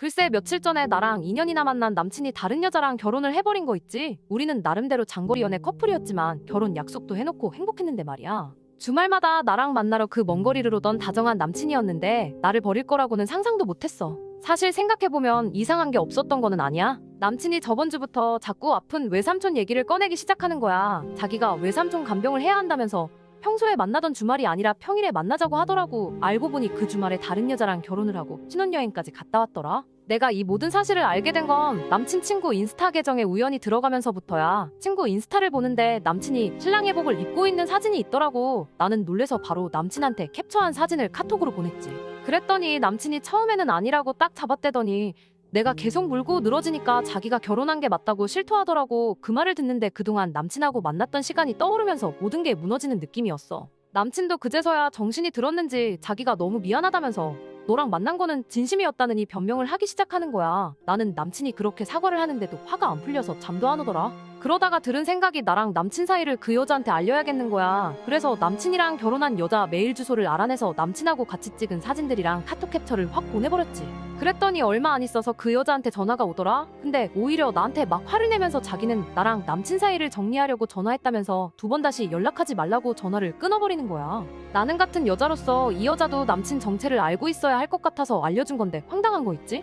글쎄 며칠 전에 나랑 2년이나 만난 남친이 다른 여자랑 결혼을 해버린 거 있지. 우리는 나름대로 장거리 연애 커플이었지만 결혼 약속도 해놓고 행복했는데 말이야. 주말마다 나랑 만나러 그 먼 거리를 오던 다정한 남친이었는데 나를 버릴 거라고는 상상도 못했어. 사실 생각해보면 이상한 게 없었던 거는 아니야. 남친이 저번 주부터 자꾸 아픈 외삼촌 얘기를 꺼내기 시작하는 거야. 자기가 외삼촌 간병을 해야 한다면서 평소에 만나던 주말이 아니라 평일에 만나자고 하더라고. 알고 보니 그 주말에 다른 여자랑 결혼을 하고 신혼여행까지 갔다 왔더라. 내가 이 모든 사실을 알게 된 건 남친 친구 인스타 계정에 우연히 들어가면서부터야. 친구 인스타를 보는데 남친이 신랑 회복을 입고 있는 사진이 있더라고. 나는 놀래서 바로 남친한테 캡처한 사진을 카톡으로 보냈지. 그랬더니 남친이 처음에는 아니라고 딱 잡아떼더니 내가 계속 물고 늘어지니까 자기가 결혼한 게 맞다고 실토하더라고. 그 말을 듣는데 그동안 남친하고 만났던 시간이 떠오르면서 모든 게 무너지는 느낌이었어. 남친도 그제서야 정신이 들었는지 자기가 너무 미안하다면서 너랑 만난 거는 진심이었다느니 변명을 하기 시작하는 거야. 나는 남친이 그렇게 사과를 하는데도 화가 안 풀려서 잠도 안 오더라. 그러다가 들은 생각이 나랑 남친 사이를 그 여자한테 알려야겠는 거야. 그래서 남친이랑 결혼한 여자 메일 주소를 알아내서 남친하고 같이 찍은 사진들이랑 카톡 캡처를 확 보내버렸지. 그랬더니 얼마 안 있어서 그 여자한테 전화가 오더라. 근데 오히려 나한테 막 화를 내면서 자기는 나랑 남친 사이를 정리하려고 전화했다면서 두 번 다시 연락하지 말라고 전화를 끊어버리는 거야. 나는 같은 여자로서 이 여자도 남친 정체를 알고 있어야 할 것 같아서 알려준 건데 황당한 거 있지?